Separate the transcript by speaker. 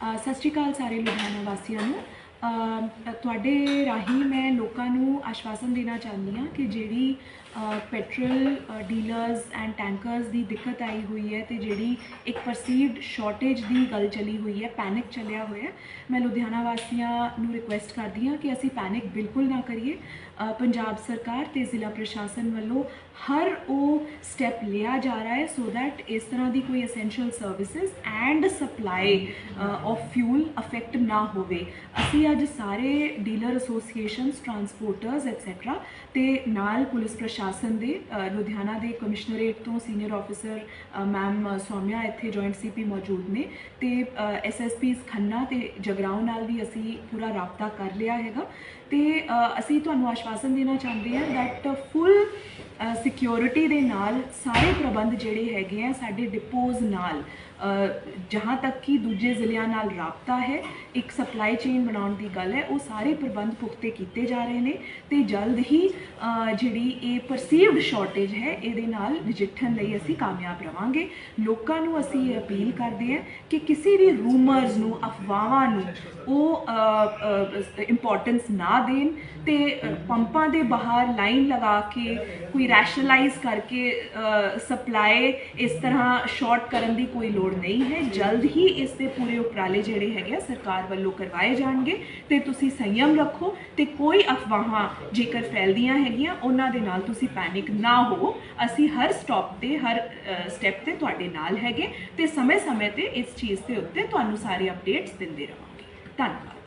Speaker 1: ਸਤਿ ਸ਼੍ਰੀ ਅਕਾਲ ਸਾਰੇ ਲੁਧਿਆਣਾ ਵਾਸੀਆਂ ਨੂੰ। ਤੁਹਾਡੇ ਰਾਹੀਂ ਮੈਂ ਲੋਕਾਂ ਨੂੰ ਆਸ਼ਵਾਸਨ ਦੇਣਾ ਚਾਹੁੰਦੀ ਹਾਂ ਕਿ ਜਿਹੜੀ ਪੈਟਰੋਲ ਡੀਲਰਸ ਐਂਡ ਟੈਂਕਰਸ ਦੀ ਦਿੱਕਤ ਆਈ ਹੋਈ ਹੈ ਤੇ ਜਿਹੜੀ ਇੱਕ ਪਰਸੀਵਡ ਸ਼ਾਰਟੇਜ ਦੀ ਗੱਲ ਚਲੀ ਹੋਈ ਹੈ ਪੈਨਿਕ ਚੱਲਿਆ ਹੋਇਆ ਮੈਂ ਲੁਧਿਆਣਾ ਵਾਸੀਆਂ ਨੂੰ ਰਿਕੁਐਸਟ ਕਰਦੀ ਹਾਂ ਕਿ ਅਸੀਂ ਪੈਨਿਕ ਬਿਲਕੁਲ ਨਾ ਕਰੀਏ। ਪੰਜਾਬ ਸਰਕਾਰ ਤੇ ਜ਼ਿਲ੍ਹਾ ਪ੍ਰਸ਼ਾਸਨ ਵੱਲੋਂ ਹਰ ਉਹ ਸਟੈਪ ਲਿਆ ਜਾ ਰਿਹਾ ਹੈ ਸੋ ਥੈਟ ਇਸ ਤਰ੍ਹਾਂ ਦੀ ਕੋਈ essential services and supply of fuel affect ਨਾ ਹੋਵੇ। ਅਸੀਂ ਅੱਜ ਸਾਰੇ ਡੀਲਰ ਐਸੋਸੀਏਸ਼ਨਸ, ਟਰਾਂਸਪੋਰਟਰਸ ਐਟਸੈਟਰਾ ਤੇ ਨਾਲ ਪੁਲਿਸ ਪ੍ਰਸ਼ਾਸਨ ਦੇ ਲੁਧਿਆਣਾ ਦੇ ਕਮਿਸ਼ਨਰੇਟ ਤੋਂ ਸੀਨੀਅਰ ਆਫੀਸਰ ਮੈਮ ਸੌਮਿਆ ਇੱਥੇ ਜੁਆਇੰਟ ਸੀਪੀ ਮੌਜੂਦ ਨੇ ਤੇ ਐਸਐਸਪੀਸ ਖੰਨਾ ਤੇ ਜਗਰਾਉਂ ਨਾਲ ਵੀ ਅਸੀਂ ਪੂਰਾ ਰਾਬਤਾ ਕਰ ਲਿਆ ਹੈਗਾ ਤੇ ਅਸੀਂ ਤੁਹਾਨੂੰ ਆਸ਼ਵਾਸਨ ਦੇਣਾ ਚਾਹੁੰਦੇ ਹਾਂ ਦੈਟ ਫੁੱਲ ਸਿਕਿਉਰਿਟੀ ਦੇ ਨਾਲ ਸਾਰੇ ਪ੍ਰਬੰਧ ਜਿਹੜੇ ਹੈਗੇ ਆ ਸਾਡੇ ਡਿਪੋਜ਼ ਨਾਲ ਜਹਾਂ ਤੱਕ ਕਿ ਦੂਜੇ ਜ਼ਿਲ੍ਹਿਆਂ ਨਾਲ ਰਾਬਤਾ ਹੈ, ਇੱਕ ਸਪਲਾਈ ਚੇਨ ਬਣਾਉਣ ਦੀ ਗੱਲ ਹੈ, ਉਹ ਸਾਰੇ ਪ੍ਰਬੰਧ ਪੁਖਤੇ ਕੀਤੇ ਜਾ ਰਹੇ ਨੇ ਤੇ ਜਲਦ ਹੀ ਜਿਹੜੀ ਇਹ ਪਰਸੀਵਡ ਸ਼ਾਰਟੇਜ ਹੈ, ਇਹਦੇ ਨਾਲ ਨਜਿੱਠਣ ਲਈ ਅਸੀਂ ਕਾਮਯਾਬ ਰਵਾਂਗੇ। ਲੋਕਾਂ ਨੂੰ ਅਸੀਂ ਇਹ ਅਪੀਲ ਕਰਦੇ ਹਾਂ ਕਿ ਕਿਸੇ ਵੀ ਰੂਮਰਸ ਨੂੰ, ਅਫਵਾਹਾਂ ਨੂੰ ਉਹ ਇੰਪੋਰਟੈਂਸ ਨਾ ਦੇਣ ਤੇ ਪੰਪਾਂ ਦੇ ਬਾਹਰ ਲਾਈਨ ਲਗਾ ਕੇ, ਕੋਈ ਰੈਸ਼ਨਲਾਈਜ਼ ਕਰਕੇ ਸਪਲਾਈ ਇਸ ਤਰ੍ਹਾਂ ਸ਼ਾਰਟ ਕਰਨ ਦੀ ਕੋਈ ਲੋੜ ਨਹੀਂ ਹੈ। ਜਲਦ ਹੀ ਇਸ ਦੇ ਪੂਰੇ ਉਪਰਾਲੇ ਜਿਹੜੇ ਹੈਗੇ ਆ, ਸਰਕਾਰ ਵੱਲੋਂ ਕਰਵਾਏ ਜਾਣਗੇ। ਤੇ ਤੁਸੀਂ ਸੰਯਮ ਰੱਖੋ ਤੇ ਕੋਈ ਅਫਵਾਹਾਂ ਜੇਕਰ ਫੈਲਦੀਆਂ ਹੈਗੀਆਂ, ਉਹਨਾਂ ਦੇ ਨਾਲ ਤੁਸੀਂ ਪੈਨਿਕ ਨਾ ਹੋਵੋ ਅਸੀਂ ਹਰ ਸਟਾਪ ਤੇ, ਹਰ ਸਟੈਪ ਤੇ ਤੁਹਾਡੇ ਨਾਲ ਹੈਗੇ ਤੇ ਸਮੇਂ-ਸਮੇਂ ਤੇ ਇਸ ਚੀਜ਼ ਦੇ ਉੱਤੇ ਤੁਹਾਨੂੰ ਸਾਰੇ ਅਪਡੇਟਸ ਦਿੰਦੇ ਰਹਾਂਗੇ। ਧੰਨਵਾਦ।